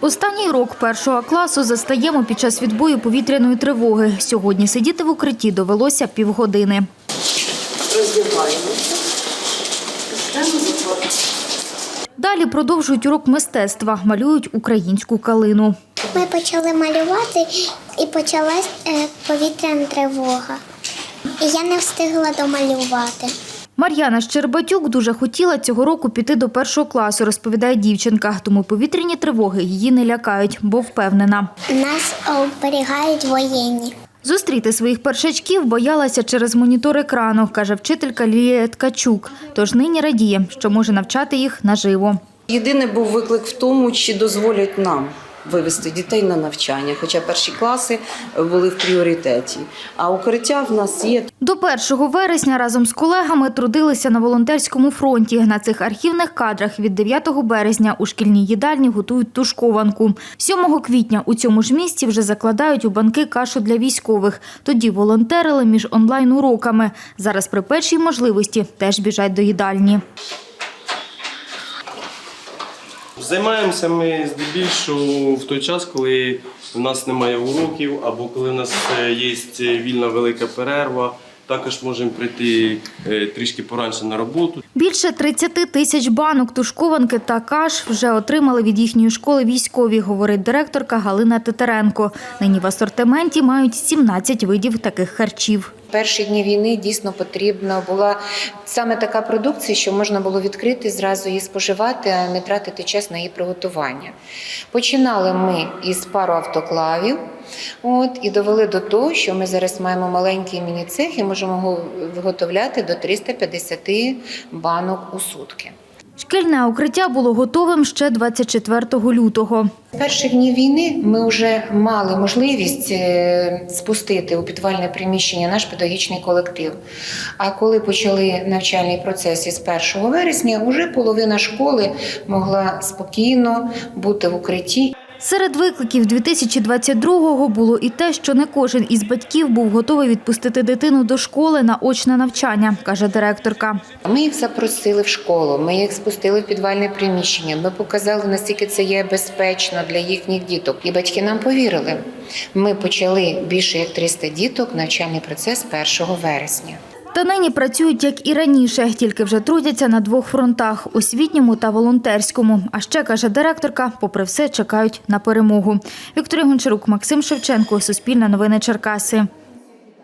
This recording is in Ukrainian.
Останній рок першого класу застаємо під час відбою повітряної тривоги. Сьогодні сидіти в укритті довелося півгодини. роздягаємося. Далі продовжують урок мистецтва, малюють українську калину. Ми почали малювати і почалась е, повітряна тривога. Я не встигла домалювати. Мар'яна Щербатюк дуже хотіла цього року піти до першого класу, розповідає дівчинка. Тому повітряні тривоги її не лякають, бо впевнена. Нас оберігають воєнні. Зустріти своїх першачків боялася через монітор екрану, каже вчителька Лілія Ткачук. Тож нині радіє, що може навчати їх наживо. Єдиний був виклик в тому, чи дозволять нам вивести дітей на навчання, хоча перші класи були в пріоритеті. А укриття в нас є. До 1 вересня разом з колегами трудилися на волонтерському фронті. На цих архівних кадрах від 9 березня у шкільній їдальні готують тушкованку. 7 квітня у цьому ж місці вже закладають у банки кашу для військових. Тоді волонтерили між онлайн-уроками. Зараз при першій можливості теж біжать до їдальні. Займаємося ми здебільшого в той час, коли у нас немає уроків, або коли у нас е, є вільна велика перерва. Також можемо прийти е, трішки пораньше на роботу. Більше 30 тисяч банок тушкованки та каш вже отримали від їхньої школи військові, говорить директорка Галина Титаренко. Нині в асортименті мають 17 видів таких харчів. Перші дні війни дійсно потрібна була саме така продукція, що можна було відкрити, зразу її споживати, а не тратити час на її приготування. Починали ми із пару автоклавів, от і довели до того, що ми зараз маємо маленький міні-цех і можемо го- виготовляти до 350 банок у сутки. Шкільне укриття було готовим ще 24 лютого. З перших днів війни ми вже мали можливість е, спустити у підвальне приміщення наш педагогічний колектив. А коли почали навчальний процес із 1 вересня, вже половина школи могла спокійно бути в укритті. Серед викликів 2022-го було і те, що не кожен із батьків був готовий відпустити дитину до школи на очне навчання, каже директорка. Ми їх запросили в школу, ми їх спустили в підвальне приміщення. Ми показали, наскільки це є безпечно для їхніх діток. І батьки нам повірили. Ми почали більше як 300 діток навчальний процес 1 вересня. Та нині працюють як і раніше, тільки вже трудяться на двох фронтах – освітньому та волонтерському. А ще, каже директорка, попри все чекають на перемогу. Вікторія Гончарук, Максим Шевченко, Суспільне новини Черкаси.